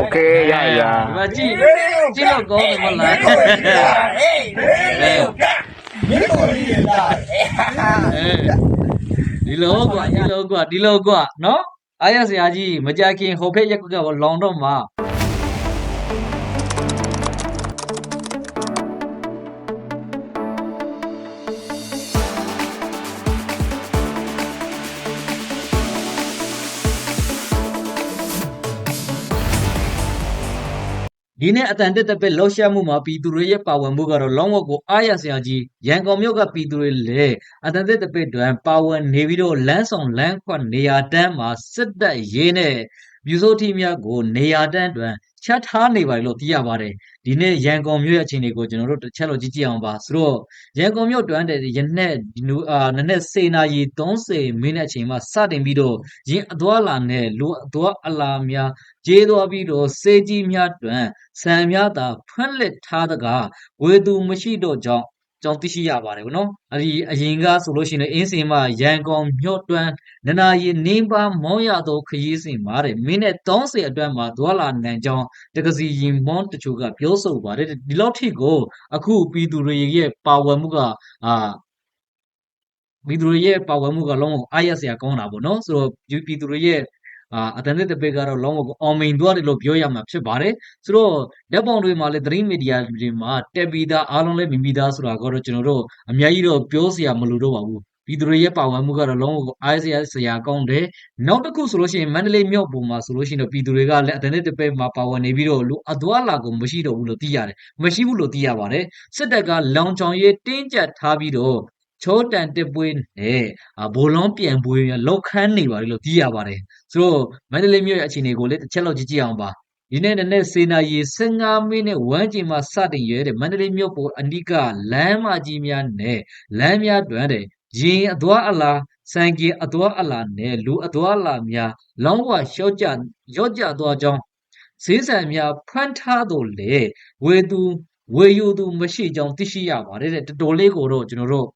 โอเคရရ ဒီမှာကြည့်ကြည့်လို့ကောင်းတယ်မလား ဟေးဟေးမင်းတို့ကြီးလာ အဲဒီလိုကွာဒီလိုကွာဒီလိုကွာနော်အားရဆရာကြီးမကြခင်ဟိုဖက်ရက်ကွက်ကလောင်တော့မှာ ဒီနေ့အတန်တက်တက်ပဲလှောက်ရှားမှုမှာပြည်သူတွေရဲ့ပါဝင်မှုကတော့လောင်းဝက်ကိုအားရစရာကြီးရန်ကုန်မြို့ကပြည်သူတွေလည်းအတန်တက်တက်ပဲတွင်ပါဝင်နေပြီးတော့လမ်းဆောင်လမ်းခွနေရာတန်းမှာစစ်တပ်ရေးနဲ့မြူစိုးထီများကိုနေရာတန်းတွင် ချက်ထားနေပါလို့သိရပါတယ်ဒီနေ့ရန်ကုန်မြို့ရဲ့အခြေအနေကိုကျွန်တော်တို့တစ်ချက်လို့ကြည့်ကြည့်အောင်ပါဆိုတော့ရန်ကုန်မြို့တွင်တဲ့ရနေ့ဒီနူအာနနေ့စေနာရီ30မိနစ်အချိန်မှာစတင်ပြီးတော့ရင်အသွာလာနဲ့လူအသွာအလာများကျေးသွားပြီးတော့စေကြီးများတွင်ဆံများသာဖွင့်လှစ်ထားတကားဝေသူမရှိတော့ကြောင်း ကြောင်းသိရှိရပါတယ်ဗောနော်အဲ့ဒီအရင်ကဆိုလို့ရှိရင်အင်းစင်မရန်ကုန်မြို့တွန်းနနာရီနင်းပါမောင်းရသောခရီးစဉ်မှာတဲ့မိနစ်30အတွင်းမှာဒွာလာနန်ကြောင်းတက္ကစီရင်မောင်းတချို့ကပြောဆိုပါတယ်တဲ့ဒီလောက်ထိကိုအခုပြည်သူတွေရဲ့ပါဝင်မှုကအာပြည်သူတွေရဲ့ပါဝင်မှုကလုံးဝအားရစရာကောင်းတာပေါ့နော်ဆိုတော့ပြည်သူတွေရဲ့ အာအတန်တဲ့တပည့်ကတော့လုံးဝအောင်မိန်သွားတယ်လို့ပြောရမှာဖြစ်ပါတယ်ဆိုတော့ဓာတ်ပုံတွေမှာလည်းသတင်းမီဒီယာတွေမှာတက်ပြီးသားအားလုံးလည်းမြင်ပြီးသားဆိုတာကတော့ကျွန်တော်တို့အများကြီးတော့ပြောစရာမလိုတော့ပါဘူးပြည်သူတွေရဲ့ပါဝင်မှုကတော့လုံးဝအားစရာစရာကောင်းတယ်နောက်တစ်ခုဆိုလို့ရှိရင်မန္တလေးမြို့ပေါ်မှာဆိုလို့ရှိရင်တော့ပြည်သူတွေကလည်းအတန်တဲ့တပည့်မှာပါဝင်နေပြီးတော့လူအသွာလာကိုမရှိတော့ဘူးလို့သိရတယ်မရှိဘူးလို့သိရပါတယ်စစ်တပ်ကလောင်ချောင်ရေးတင်းကျပ်ထားပြီးတော့ ချောတန်တစ်ပွေးနဲ့အာဘိုလွန်ပြန်ပွေးလောက်ခန်းနေပါလေလို့သိရပါတယ်ဆိုတော့မန္တလေးမြို့ရဲ့အခြေအနေကိုလည်းတစ်ချက်လောက်ကြည့်ကြည့်အောင်ပါဒီနေ့နနေ့စေနာရီ15မိနစ်ဝန်းကျင်မှာစတင်ရဲတဲ့မန္တလေးမြို့ပေါ်အနိကလမ်းမကြီးများနဲ့လမ်းများတွင်တဲ့ရင်အသွာအလာစံကြီးအသွာအလာနဲ့လူအသွာအလာများလောင်းဝရှော့ကြရော့ကြသွားကြောင်းဈေးဆန်များဖမ်းထားတော်လေဝေသူဝေယူသူမရှိကြောင်းသိရှိရပါတယ်တဲ့တော်တော်လေးကိုတော့ကျွန်တော်တို့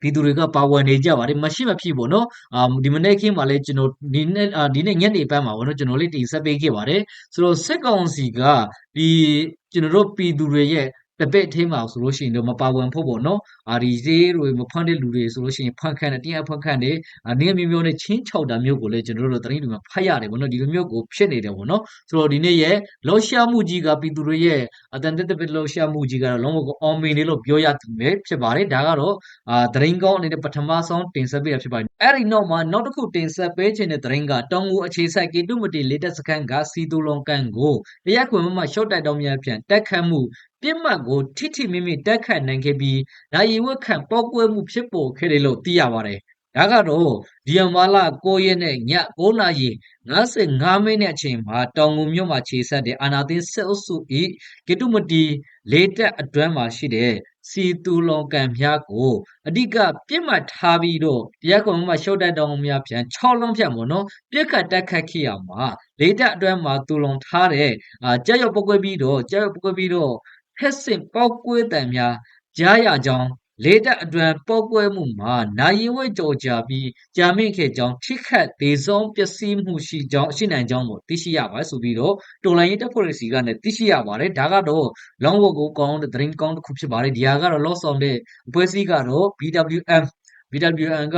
ပြည်သူတွေကပါဝင်နေကြပါတယ်မရှိမဖြစ်ပေါ့နော်အာဒီမနေ့ခင်းမှာလည်းကျွန်တော်ဒီနေ့အာဒီနေ့ညနေပိုင်းမှာပေါ့နော်ကျွန်တော်လေးတင်ဆက်ပေးခဲ့ပါတယ်ဆိုတော့စစ်ကောင်စီကဒီကျွန်တော်တို့ပြည်သူတွေရဲ့ တပည့်အထင်းမှာဆိုလို့ရှိရင်တော့မပါဝင်ဖို့ပေါ့နော်အာဒီဈေးတွေမဖွင့်တဲ့လူတွေဆိုလို့ရှိရင်ဖွင့်ခန့်တယ်တရားဖွင့်ခန့်တယ်အနေမျိုးမျိုးနဲ့ချင်းချောက်တာမျိုးကိုလည်းကျွန်တော်တို့သတင်းတွေမှာဖတ်ရတယ်ပေါ့နော်ဒီလိုမျိုးကိုဖြစ်နေတယ်ပေါ့နော်ဆိုတော့ဒီနေ့ရဲ့လောရှာမှုကြီးကပြည်သူတွေရဲ့အတန်တက်တက်လောရှာမှုကြီးကတော့လုံးဝကိုအောင်မင်လေးလို့ပြောရမယ်ဖြစ်ပါတယ်ဒါကတော့အာသတင်းကောင်းအနေနဲ့ပထမဆုံးတင်ဆက်ပေးတာဖြစ်ပါတယ်။အဲ့ဒီနောက်မှာနောက်တစ်ခုတင်ဆက်ပေးခြင်းတဲ့သတင်းကတောင်ငူအခြေဆိုင်ကေတုမတီလေတက်စခန်းကစီတူလွန်ကန်ကိုတရားခွင်မှရှော့တိုက်တောင်းများဖြန့်တက်ခတ်မှုပြစ်မှတ်ကိုထိထိမိမိတက်ခတ်နိုင်ခဲ့ပြီးဒါရီဝက်ခန့်ပေါက်ကွဲမှုဖြစ်ပေါ်ခဲ့တယ်လို့သိရပါတယ်။ဒါကတော့ဒီယမာလာ9ရက်နဲ့ည9နာရီ55မိနစ်အချိန်မှာတောင်ငူမြို့မှာခြေဆက်တဲ့အာနာသင်းစစ်အုပ်စု၏ကေတုမတီလေတက်အတွမ်းမှာရှိတဲ့စီတူလွန်ကန်များကိုအဓိကပြစ်မှတ်ထားပြီးတော့တရားကွန်မှာရှုပ်တက်တောင်းများပြန်6လုံးဖြတ်ပေါ့နော်ပြစ်ခတ်တက်ခတ်ခဲ့ရမှာလေတက်အတွင်းမှာတူလုံထားတဲ့အာကြောက်ရွံ့ပုတ်ကွဲပြီးတော့ကြောက်ရွံ့ပုတ်ကွဲပြီးတော့ ဖက်စင်ပောက်ကွဲတံများကြားရကြောင်းလေတက်အတွင်းပောက်ကွဲမှုမှာနိုင်ဝဲကြော်ကြပြီးကြာမြင့်ခဲ့ကြောင်းထိခတ်သေးဆုံးပျက်စီးမှုရှိကြောင်းရှိနိုင်ကြောင်းကိုသိရှိရပါတယ်ဆိုပြီးတော့တော်လိုင်းရေးတပ်ဖွဲ့တွေစီကနေသိရှိရပါတယ်ဒါကတော့ long work ကိုကောင်းတဲ့ dream ကောင်းတစ်ခုဖြစ်ပါတယ်ဒီဟာကတော့ loss on တဲ့အဖွဲ့အစည်းကတော့ BWM BWM က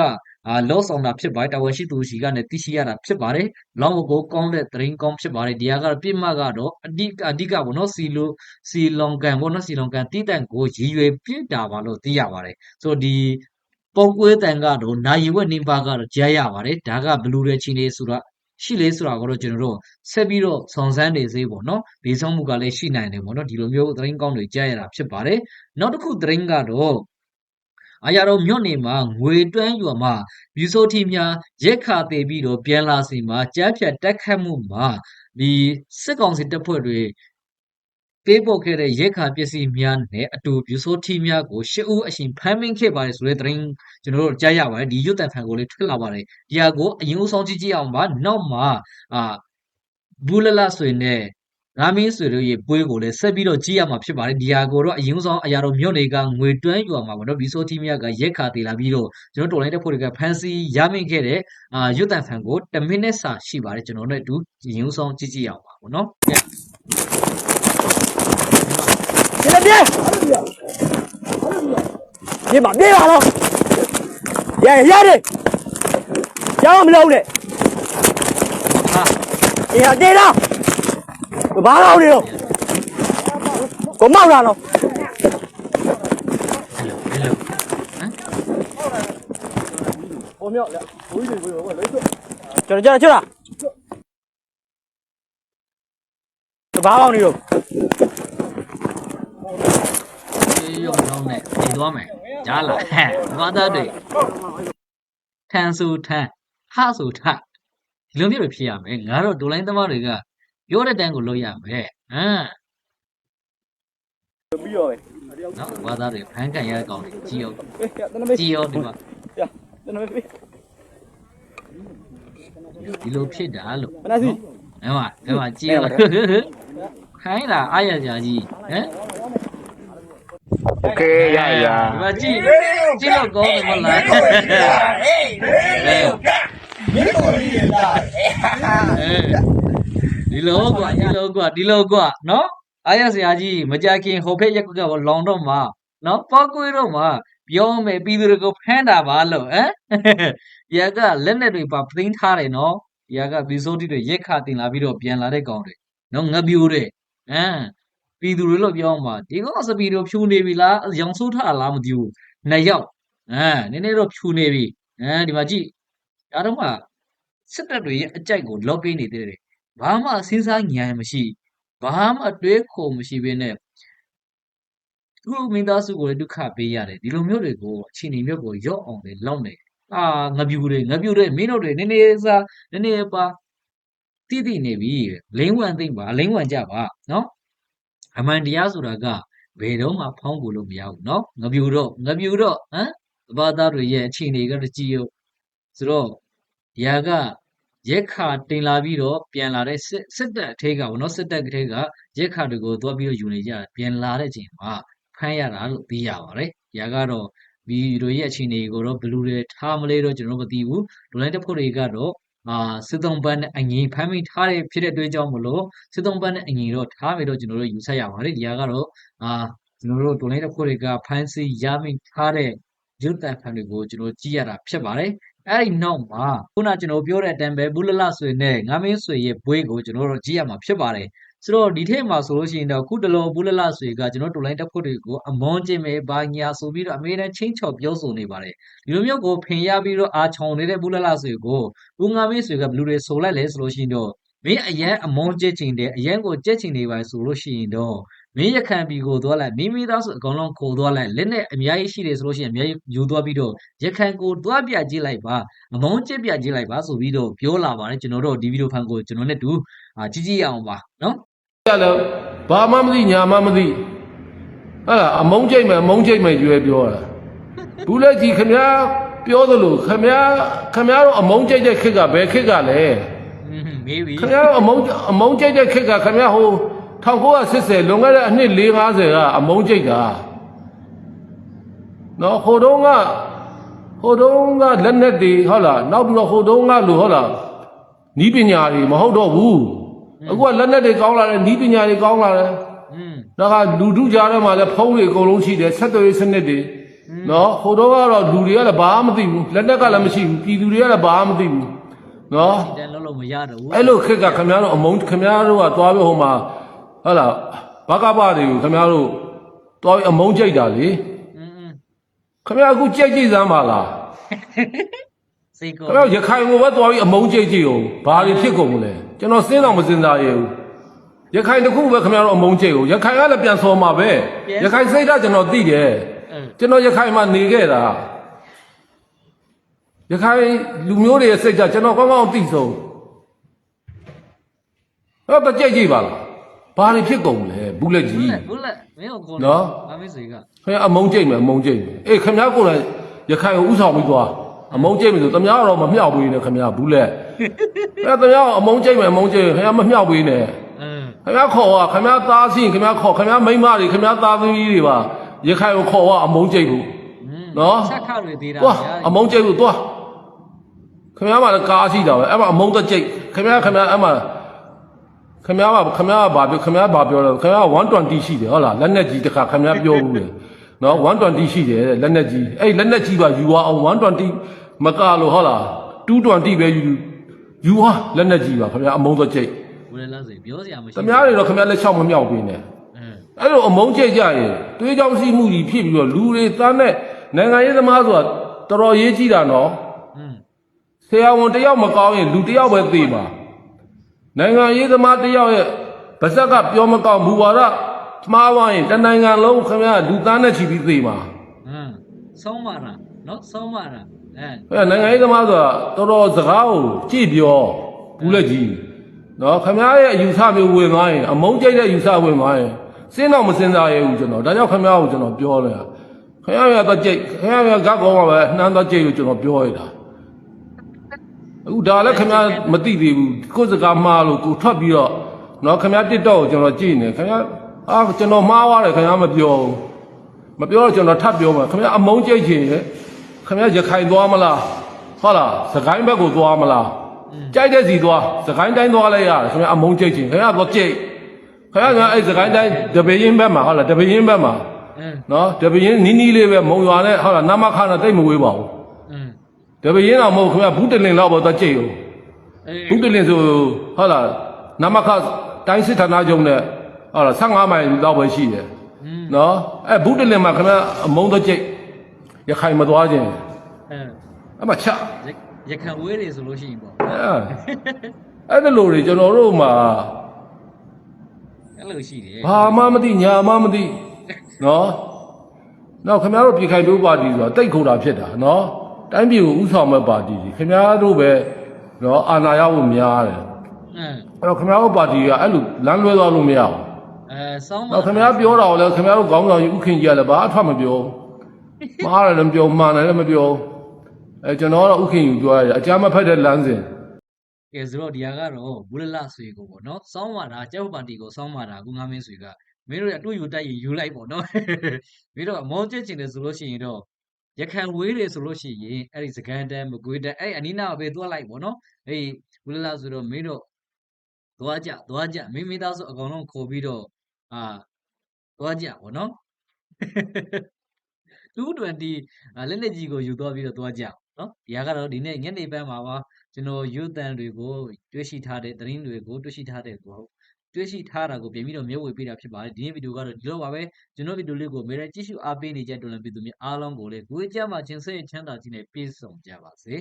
အာ loss on တာဖြစ်ပါတယ်တာဝန်ရှိသူရှိကနေသိရှိရတာဖြစ်ပါတယ် long work ကိုကောင်းတဲ့ dream ကောင်းဖြစ်ပါတယ်ဒီဟာကတော့ပြစ်မှတ်ကတော့အဓိကအဓိကပေါ့နော်စီလိုစီလွန်ကန်ပေါ့နော်စီလွန်ကန်တိတန့်ကိုရည်ရွယ်ပြစ်တာပါလို့သိရပါတယ်ဆိုတော့ဒီပုံကွဲတန်ကတော့နိုင်ဝက်နေပါကတော့ကြားရပါတယ်ဒါကဘလူးရဲ့ချင်းလေးဆိုတော့ရှိလေဆိုတာကတော့ကျွန်တော်တို့ဆက်ပြီးတော့ဆောင်စမ်းနေစေပေါ့နော်ဒီဆောင်မှုကလည်းရှိနိုင်တယ်ပေါ့နော်ဒီလိုမျိုးသတင်းကောင်းတွေကြားရတာဖြစ်ပါတယ်နောက်တစ်ခုသတင်းကတော့ အာရတော်မြို့နေမှာငွေတွန်းရွာမှာမြူဆိုတီများရက်ခါသေးပြီးတော့ပြန်လာစီမှာကြားဖြတ်တက်ခတ်မှုမှာဒီစစ်ကောင်စီတပ်ဖွဲ့တွေပေးပို့ခဲ့တဲ့ရက်ခါပစ္စည်းများနဲ့အတူမြူဆိုတီများကိုရှစ်ဦးအရှင်ဖမ်းမင်းခဲ့ပါတယ်ဆိုတဲ့သတင်းကျွန်တော်တို့ကြားရပါတယ်ဒီရွတ်တန်ဖန်ကိုလေးထွက်လာပါတယ်ဒီဟာကိုအရင်ဦးဆောင်ကြည့်ကြည့်အောင်ပါနောက်မှာအာဘူးလလဆွေနဲ့ ငါမင်းဆွေတို့ရဲ့ပွဲကိုလည်းဆက်ပြီးတော့ကြည့်ရမှာဖြစ်ပါတယ်ဒီဟာကိုတော့အရင်ဆုံးအရာတော်မြို့နယ်ကငွေတွန်းယူအောင်ပါတော့ဒီဆိုတီမီယာကရက်ခါသေးလာပြီးတော့ကျွန်တော်တော်လိုင်းတဲ့ဖွဲ့တွေကဖန်စီရမိခဲ့တဲ့အာရွတ်တန်ဖန်ကို1မိနစ်စာရှိပါတယ်ကျွန်တော်တို့အတူအရင်ဆုံးကြည့်ကြည့်အောင်ပါဘောနော်ဒီနေ့ပြေးပြေးပါပြေးပါတော့ရရရတယ်ကြောင်းမလုပ်နဲ့ဟာဒီဟာတေးတော့ 的了，我冒上了， အဲ့လိုအဲ့လိုဟမ် 我秒了，我一我我来去，去了去了去了，我把捞的了， အေးရုံတော့နဲ့နေသွားမယ်ကြားလားဟဲ့ဘာသာတွေထန်ဆူထန်ဟဆူထဒီလိုမျိုးတွေဖြစ်ရမယ်ငါတို့ဒိုလိုင်းသမားတွေက ပြောတဲ့တန်ကိုလုပ်ရမယ်ဟမ်ပြီးရောပဲနော်ဝါသားတွေဖန်ကန်ရတဲ့ကောင်တွေကြည်အောင်ကြည်အောင်ဒီမှာဒီလိုဖြစ်တာလို့မနစီအဲ့မှာအဲ့မှာကြည်အောင်ခိုင်းတာအားရကြကြီးဟမ်โอเคยายาဒီမှာကြည်ကြည်လို့ကောင်းတယ်မလားဟေးဟေးဟေးဟေးဟေး ဒီလိုกว่าဒီလိုกว่าဒီလိုกว่าเนาะအားရစရာကြီးမကြခင်ဟိုဖက်ရက်ကကလောင်တော့မှာเนาะပေါကွေးတော့မှာပြောမယ်ပြီးသူတွေကိုဖမ်းတာပါလို့ဟမ်ရက်ကလက်နဲ့တွေပါပသိမ်းထားတယ်နော်ရက်ကဒီစိုးတီတွေရက်ခတင်လာပြီးတော့ပြန်လာတဲ့ကောင်တွေနော်ငပြိုးတယ်ဟမ်ပြီးသူတွေလို့ပြောမှာဒီကောင်စပီတို့ဖြူနေပြီလားရောင်ဆိုးထလားမသိဘူးနှစ်ယောက်ဟမ်နည်းနည်းတော့ဖြူနေပြီဟမ်ဒီမှာကြည့်ဒါတော့မှစစ်တပ်တွေရဲ့အကြိုက်ကိုလော့ပေးနေသေးတယ် ဘာမှစဉ်းစားဉာဏ်မရှိဘာမှအတွေးခေါ်မရှိဘဲနဲ့သူ့မိသားစုကိုလည်းဒုက္ခပေးရတယ်ဒီလိုမျိုးတွေကိုအချိန်နေမျိုးကိုရော့အောင်လေလောက်နေအာငပြူတွေငပြူတွေမင်းတို့တွေနည်းနည်းစားနည်းနည်းပါတိတိနေပြီလိမ့်ဝမ်သိမ့်ပါလိမ့်ဝမ်ကြပါနော်အမှန်တရားဆိုတာကဘယ်တော့မှဖောင်းဖို့လို့မရဘူးနော်ငပြူတော့ငပြူတော့ဟမ်ဘာသာတွေရဲ့အချိန်တွေကတကြည့်ရောဆိုတော့ဒီဟာက ရက်ခါတင်လာပြီးတော့ပြန်လာတဲ့စစ်စစ်တပ်အထက်ကဘောနော်စစ်တပ်ကလေးကရက်ခါတွေကိုသွားပြီးတော့ယူနေကြတာပြန်လာတဲ့ချိန်မှာဖမ်းရတာလို့သိရပါတယ်။ညာကတော့ဗီဒီယိုရဲ့အခြေအနေကိုတော့ဘယ်လူတွေထားမလဲတော့ကျွန်တော်မသိဘူး။ဒိုလိုင်းတက်ဖို့တွေကတော့အာစစ်သုံးပန်းနဲ့အငြိဖမ်းမိထားတဲ့ဖြစ်တဲ့အတွက်ကြောင့်မလို့စစ်သုံးပန်းနဲ့အငြိတော့ထားမယ်တော့ကျွန်တော်တို့ယူဆရပါတယ်။ဒီဟာကတော့အာကျွန်တော်တို့ဒိုလိုင်းတက်ဖို့တွေကဖမ်းဆီးရမိထားတဲ့ရုပ်တံဖန်တွေကိုကျွန်တော်ကြည့်ရတာဖြစ်ပါတယ်။ အဲ့ဒီနောက်မှာခုနကျွန်တော်ပြောတဲ့အတန်ပဲဘူးလလဆွေနဲ့ငါမင်းဆွေရဲ့ဘွေးကိုကျွန်တော်တို့ကြည့်ရမှာဖြစ်ပါတယ်ဆိုတော့ဒီထက်မှာဆိုလို့ရှိရင်တော့ခုတလုံးဘူးလလဆွေကကျွန်တော်တို့လိုင်းတက်ဖို့တွေကိုအမွန်ကျင်မဲ့ဘာညာဆိုပြီးတော့အမေနဲ့ချင်းချော်ပြောဆိုနေပါတယ်ဒီလိုမျိုးကိုဖင်ရပြီးတော့အာချောင်နေတဲ့ဘူးလလဆွေကိုဦးငါမင်းဆွေကဘလူတွေဆိုလိုက်လဲဆိုလို့ရှိရင်တော့မင်းအရန်အမွန်ကျစ်ချင်တယ်အရန်ကိုကျက်ချင်နေပါဆိုလို့ရှိရင်တော့ မင်းရခိုင်ပြည်ကိုသွားလိုက်မိမိသားစုအကုန်လုံးကိုသွားလိုက်လက်နဲ့အများကြီးရှိတယ်ဆိုလို့ရှိရင်အများကြီးယူသွားပြီးတော့ရခိုင်ကိုသွားပြကြည့်လိုက်ပါအမောင်းကျက်ပြကြည့်လိုက်ပါဆိုပြီးတော့ပြောလာပါတယ်ကျွန်တော်တို့ဒီဗီဒီယိုဖန်ကိုကျွန်တော်နဲ့တူကြည့်ကြည့်အောင်ပါနော်ရလို့ဘာမှမသိညာမှမသိဟာအမုန်းကြိတ်မယ်အမုန်းကြိတ်မယ်ကျွဲပြောတာဘူးလက်ကြီးခမပြောသလိုခမခမတို့အမုန်းကြိတ်တဲ့ခက်ကဘယ်ခက်ကလဲမေးပြီခမတို့အမုန်းအမုန်းကြိတ်တဲ့ခက်ကခမဟို 1980လွန်ခဲ့တဲ့အနှစ်450ကအမုန်းကျိတ်တာနော်ဟိုတုန်းကဟိုတုန်းကလက်နက်တွေဟုတ်လားနောက်ပြီးတော့ဟိုတုန်းကလို့ဟုတ်လားနီးပညာတွေမဟုတ်တော့ဘူးအခုကလက်နက်တွေကောင်းလာတယ်နီးပညာတွေကောင်းလာတယ်อืมဒါကလူထုကြားထဲမှာလည်းဖုံးတွေအကုန်လုံးရှိတယ်ဆက်သွယ်ရေးစနစ်တွေနော်ဟိုတော့ကတော့လူတွေကလည်းဘာမှမသိဘူးလက်နက်ကလည်းမရှိဘူးပြည်သူတွေကလည်းဘာမှမသိဘူးနော်ဒီတန်းလုံးလုံးမရတော့ဘူးအဲ့လိုခက်ကခင်ဗျားတို့အမုန်းခင်ဗျားတို့ကသွားပြီးဟိုမှာ ဟုတ်လားဘကပတွေကိုခင်ဗျားတို့တော်အမုန်းကြိုက်တာလေခင်ဗျားအခုကြိုက်ကြိုက်စမ်းပါလားစေကိုခင်ဗျားရခိုင်ကိုပဲတော်ပြီးအမုန်းကြိုက်ကြည့်အောင်ဘာတွေဖြစ်ကုန်မလဲကျွန်တော်စဉ်းစားမစဉ်းစားရဘူးရခိုင်တခုပဲခင်ဗျားတို့အမုန်းကြိတ်ကိုရခိုင်ကလည်းပြန်စော်မှာပဲရခိုင်စိတ်ဓာတ်ကျွန်တော်သိတယ်ကျွန်တော်ရခိုင်မှာနေခဲ့တာရခိုင်လူမျိုးတွေရဲ့စိတ်ဓာတ်ကျွန်တော်ကောင်းကောင်းသိဆုံးတော့တကြိတ်ကြည့်ပါလား ဘာတွေဖြစ်ကုန်လဲဘူးလက်ကြီးဘူးလက်မင်းကိုခေါ်နော်ငါမင်းဆွေကခင်ဗျာအမုန်းကြိတ်မယ်အမုန်းကြိတ်မယ်အေးခင်ဗျာကိုယ်တိုင်ရခိုင်ကိုဥဆောင်ပြီးသွားအမုန်းကြိတ်မယ်ဆိုတမ ्या တော့မမြောက်ဘူးနဲ့ခင်ဗျာဘူးလက်ခင်ဗျာတမ ्या အမုန်းကြိတ်မယ်အမုန်းကြိတ်ခင်ဗျာမမြောက်ဘူးနဲ့အင်းခင်ဗျားခေါ်ကခင်ဗျားသားစီခင်ဗျားခေါ်ခင်ဗျားမိန်းမတွေခင်ဗျားသားသမီးတွေပါရခိုင်ကိုခေါ်ကအမုန်းကျိတ်ဘူးနော်ဆက်ခတွေသေးတာသွားဗျာအမုန်းကျိတ်ဘူးသွားခင်ဗျားမှလည်းကားရှိတာပဲအဲ့မှာအမုန်းသက်ကျိတ်ခင်ဗျားခင်ဗျားအဲ့မှာ ခင်ဗျားကခင်ဗျားကဘာပြောခင်ဗျားဘာပြောလဲခင်ဗျားက120ရှိတယ်ဟုတ်လားလက်နဲ့ကြီးတစ်ခါခင်ဗျားပြောဘူးလေနော်120ရှိတယ်တဲ့လက်နဲ့ကြီးအဲ့လက်နဲ့ကြီးပါယူအောင်120မကလို့ဟုတ်လား220ပဲယူယူဟာလက်နဲ့ကြီးပါခင်ဗျားအမုန်းသက်ကျိတ်ဘယ်လားဆိုရင်ပြောစရာမရှိသမားတွေတော့ခင်ဗျားလက်ချောက်မမြောက်ပေးနဲ့အင်းအဲ့လိုအမုန်းကျိတ်ကြရင်တွေးကြောင်စီမှုကြီးဖြစ်ပြီးတော့လူတွေသားနဲ့နိုင်ငံရေးသမားဆိုတာတော်တော်ရေးကြည့်တာနော်อืมဆရာဝန်တစ်ယောက်မကောင်းရင်လူတစ်ယောက်ပဲသိပါ နိုင်ငံရေးသမားတယောက်ရဲ့ပါဇက်ကပြောမကောက်မူဝါဒမှားဝိုင်းတနိုင်ငံလုံးခင်ဗျာလူသားနဲ့ချီပြီးသေပါအင်းဆုံးပါလားနော်ဆုံးပါလားအဲနိုင်ငံရေးသမားဆိုတာတော်တော်စကားကိုကြည့်ပြောဘူးလက်ကြီးနော်ခမည်းရဲ့အယူဆမျိုးဝင်သွားရင်အမုန်းကြိုက်တဲ့အယူဆဝင်သွားရင်စဉ်းတော့မစဉ်းစားရဘူးကျွန်တော်ဒါကြောင့်ခမည်းကိုကျွန်တော်ပြောလဲခမည်းကတော့ကြိတ်ခမည်းကကောင်းပါပဲနှမ်းတော့ကြိတ်လို့ကျွန်တော်ပြောရတာ အခုဒါလည်းခင်ဗျားမသိသေးဘူးကိုယ်စကားမှားလို့ကိုထွက်ပြီးတော့နော်ခင်ဗျားတစ်တော့ကိုကျွန်တော်ကြည့်နေခင်ဗျားအာကျွန်တော်မှားသွားတယ်ခင်ဗျားမပြောဘူးမပြောတော့ကျွန်တော်ထပ်ပြောမှာခင်ဗျားအမုန်းကျိတ်ချင်ရဲ့ခင်ဗျားရခိုင်သွားမလားဟုတ်လားစကိုင်းဘက်ကိုသွားမလားကြိုက်တဲ့စီသွားစကိုင်းတိုင်းသွားလိုက်ရတယ်ခင်ဗျားအမုန်းကျိတ်ချင်းခင်ဗျားတော့ကြိတ်ခင်ဗျားကအဲ့စကိုင်းတိုင်းတပင်းဘက်မှာဟုတ်လားတပင်းဘက်မှာအင်းနော်တပင်းနီးနီးလေးပဲမုံရွာနဲ့ဟုတ်လားနမခါနဲ့တိတ်မဝေးပါဘူး အင်းတပင်းတော့မဟုတ်ခင်ဗျားဘူးတလင်လောက်တော့သွားကြိတ်ဦးအေးဘူးတလင်ဆိုဟုတ်လားနမခတိုင်းစစ်ဌာနချုပ်နဲ့ဟုတ်လား15မိုင်လောက်ပဲရှိတယ်อืมနော်အဲ့ဘူးတလင်မှာခင်ဗျားအမုန်းတော့ကြိတ်ရခိုင်မသွားခြင်းအဲအမချရရခံဝေးတွေဆိုလို့ရှိရင်ပေါ့အဲ့အဲ့ဒါလိုတွေကျွန်တော်တို့မှာအဲ့လိုရှိတယ်ဘာမှမသိညာမှမသိနော်နောက်ခင်ဗျားတို့ပြည်ခိုင်တို့ပါတီဆိုတာတိတ်ခုတာဖြစ်တာနော် တိုင်းပြည်ကိုဥဆောင်မဲ့ပါတီကြီးခင်ဗျားတို့ပဲနော်အာဏာရဖို့များတယ်အင်းအဲ့တော့ခင်ဗျားတို့ပါတီကအဲ့လိုလမ်းလွဲသွားလို့မရဘူးအဲဆုံးမနောက်ခင်ဗျားပြောတာကိုလည်းခင်ဗျားတို့ခေါင်းဆောင်ကြီးဥခင်ကြီးကလည်းဘာအထွက်မပြောဘူးမှားတယ်လည်းမပြောမှန်တယ်လည်းမပြောအဲကျွန်တော်ကတော့ဥခင်ကြီးပြောရတယ်အကြမ်းမဖက်တဲ့လမ်းစဉ်ကဲဆိုတော့ဒီဟာကတော့ဘူးလလဆွေကိုပေါ့နော်စောင်းမာတာကျောက်ပါတီကိုစောင်းမာတာအခုငါမင်းဆွေကမင်းတို့ရအတူယူတိုက်ရင်ယူလိုက်ပေါ့နော်မင်းတို့အမောကျစ်ချင်တယ်ဆိုလို့ရှိရင်တော့ ရခံဝေးတယ်ဆိုလို့ရှိရင်အဲ့ဒီစကန်တန်မကွေးတန်အဲ့အနီးနားပဲသွားလိုက်ပေါ့နော်အဲ့ဒီဘူးလလဆိုတော့မင်းတို့သွားကြသွားကြမင်းမိသားစုအကောင်လုံးခေါ်ပြီးတော့အာသွားကြပေါ့နော်220အာလက်လက်ကြီးကိုယူသွားပြီးတော့သွားကြအောင်နော်ဒီဟာကတော့ဒီနေ့ညနေပိုင်းမှာပါကျွန်တော်ယူတန်တွေကိုတွေ့ရှိထားတဲ့သတင်းတွေကိုတွေ့ရှိထားတဲ့ကို တွေ့ရှိထားတာကိုပြင်ပြီးတော့မျက်ဝေပေးတာဖြစ်ပါတယ်ဒီနေ့ဗီဒီယိုကတော့ဒီလိုပါပဲကျွန်တော်ဗီဒီယိုလေးကိုအများကြီးကြည့်ရှုအားပေးနေကြတဲ့တော်လည်းပြည်သူများအားလုံးကိုလည်းကိုယ်ကြမှာချင်းစိတ်ချမ်းသာခြင်းနဲ့ပြည့်စုံကြပါစေ